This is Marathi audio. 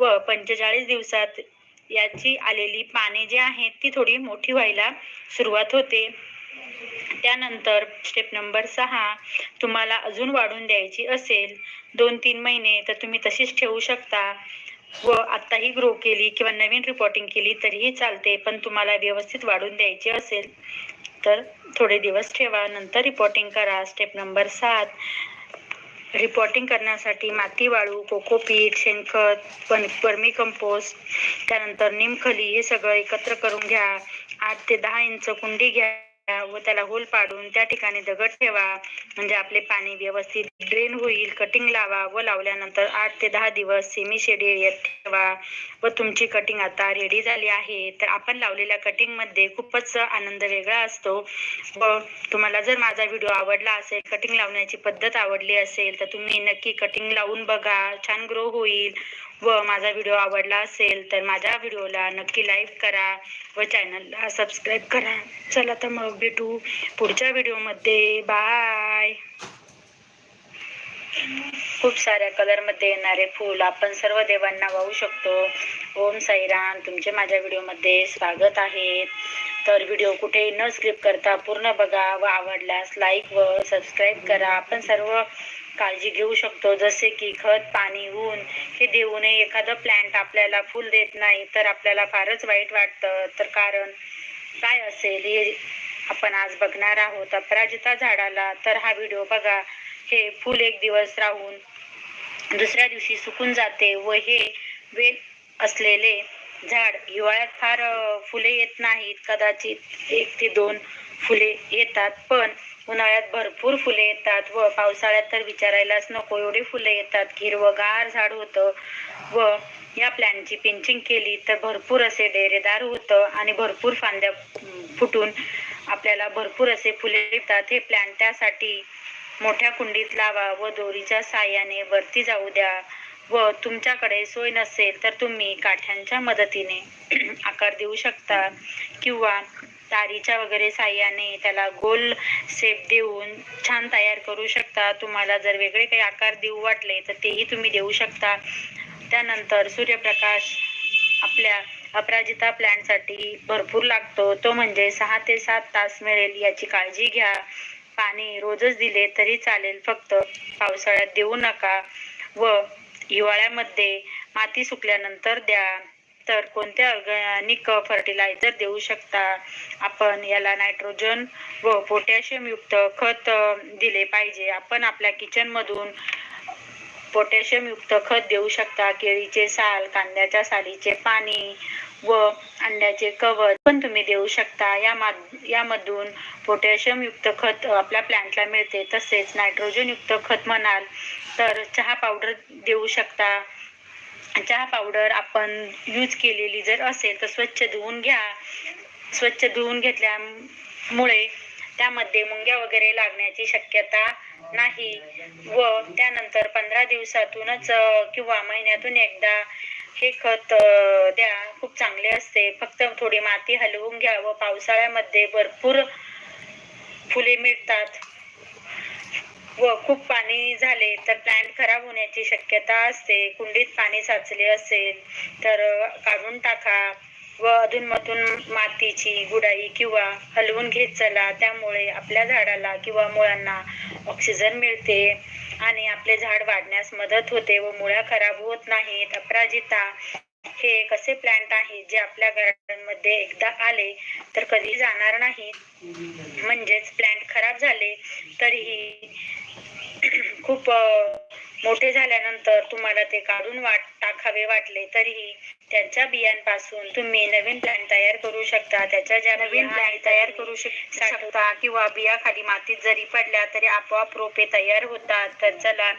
व पंचेचाळीस दिवसात याची आलेली पाने जी आहेत ती थोडी मोठी व्हायला सुरुवात होते. त्यानंतर स्टेप नंबर सहा तुम्हाला अजून वाढून द्यायची असेल दोन तीन महिने तर तुम्ही तशीच ठेवू शकता. व आत्ताही ग्रो केली किंवा नवीन रिपोर्टिंग केली तरीही चालते पण तुम्हाला व्यवस्थित वाढून द्यायची असेल तर थोडे दिवस ठेवा. नंतर रिपोर्टिंग करा. स्टेप नंबर सात रिपोर्टिंग करण्यासाठी माती वाळू कोकोपीट शेणखत पण वर्मी कंपोस्ट त्यानंतर निमखली हे सगळं एकत्र करून घ्या. आठ ते दहा इंच कुंडी घ्या. व त्याला होल पाडून त्या ठिकाणी दगड ठेवा. म्हणजे आपले पाणी व्यवस्थित ड्रेन होईल कटिंग लावा व लावल्यानंतर आठ ते दहा दिवस सेमी शेड एरियात ठेवा. व तुमची कटिंग आता रेडी झाली आहे. तर आपण लावलेल्या कटिंगमध्ये खूपच आनंद वेगळा असतो. व तुम्हाला जर माझा व्हिडिओ आवडला असेल कटिंग लावण्याची पद्धत आवडली असेल तर तुम्ही नक्की कटिंग लावून बघा. छान ग्रो होईल. व माझा व्हिडिओ आवडला असेल तर माझ्या व्हिडिओला नक्की लाईक करा व चॅनलला सबस्क्राईब करा. चला तर मग भेटू पुढच्या व्हिडिओमध्ये बाय खूप साऱ्या कलरमध्ये येणारे फूल आपण सर्व देवांना वाहू शकतो. ओम साईराम तुमचे माझ्या व्हिडिओमध्ये स्वागत आहे. तर व्हिडिओ कुठे न स्क्रिप्ट करता पूर्ण बघा व आवडल्यास लाईक व सबस्क्राईब करा. आपण सर्व काळजी घेऊ शकतो. जसे की खत पाणी ऊन हे देऊनही एखादं प्लॅन्ट आपल्याला फुल देत नाही तर आपल्याला फारच वाईट वाटतं. तर कारण काय असेल हे आपण आज बघणार आहोत. अपराजिता झाडाला तर हा व्हिडिओ बघा. हे फुल एक दिवस राहून दुसऱ्या दिवशी सुकून जाते व हे वेल असलेले झाड हिवाळ्यात फार फुले येत नाहीत. कदाचित एक ते दोन फुले येतात. पण उन्हाळ्यात भरपूर फुले येतात व पावसाळ्यात तर विचारायलाच नको एवढी फुले येतात. हिरवगार झाड होतं व या प्लॅनची पिंचिंग केली तर भरपूर असे डेरेदार होतं आणि भरपूर फांद्या फुटून आपल्याला भरपूर असे फुले येतात. हे प्लॅन त्यासाठी मोठ्या कुंडीत लावा व दोरीच्या साह्याने वरती जाऊ द्या व तुमच्याकडे सोय नसेल तर तुम्ही काठ्यांच्या मदतीने आकार देऊ शकता किंवा तारीच्या वगैरे साह्याने त्याला गोल शेप देऊन छान तयार करू शकता. तुम्हाला जर वेगळे काही आकार देऊ वाटले तर तेही तुम्ही देऊ शकता. त्यानंतर सूर्यप्रकाश आपल्या अपराजिता प्लॅनसाठी भरपूर लागतो. तो म्हणजे सहा ते सात तास मिळेल याची काळजी घ्या. पाणी रोजच दिले तरी चालेल फक्त पावसाळ्यात देऊ नका. व हिवाळ्यामध्ये माती सुकल्यानंतर द्या. तर कोणते ऑर्गॅनिक फर्टिलायझर देऊ शकता? आपण याला नायट्रोजन व पोटॅशियम युक्त खत दिले पाहिजे. आपण आपल्या किचनमधून पोटॅशियम युक्त खत देऊ शकता. केळीचे साल कांद्याच्या सालीचे पाणी व अंड्याचे कवच पण तुम्ही देऊ शकता. या यामधून पोटॅशियम युक्त खत आपल्या प्लांटला मिळते. तसेच नायट्रोजन युक्त खत म्हणाल तर चहा पावडर देऊ शकता. चहा पावडर आपण यूज केलेली जर असेल तर स्वच्छ धुवून घ्या. स्वच्छ धुवून घेतल्यामुळे त्यामध्ये मुंग्या वगैरे लागण्याची शक्यता नाही व त्यानंतर पंधरा दिवसातूनच किंवा महिन्यातून एकदा हे खत द्या. खूप चांगले असते. फक्त थोडी माती हलवून घ्या व पावसाळ्यामध्ये भरपूर फुले मिळतात. व खूप पाणी झाले तर प्लांट खराब होण्याची शक्यता असते. कुंडीत पाणी साचले असेल तर काढून टाका व अधूनमधून मातीची गुडाई किंवा हलवून घेत चला. त्यामुळे आपल्या झाडाला किंवा मुळांना ऑक्सिजन मिळते आणि आपले झाड वाढण्यास मदत होते व मुळा खराब होत नाहीत. अपराजिता हे एक असे प्लांट आहे जे आपल्या गार्डनमध्ये एकदा आले तर कधी जाणार नाहीत म्हणजेच प्लांट खराब झाले तरीही खूप मोठे झाल्यानंतर तुम्हाला ते काढून वाट टाकावे वाटले तरीही त्यांच्या बियांपासून तुम्ही नवीन प्लांट तयार करू शकता. त्याच्या ज्या नवीन प्लांट तयार करू शक- शकता किंवा बिया खाली मातीत जरी पडल्या तरी आपोआप रोपे तयार होतात. तर चला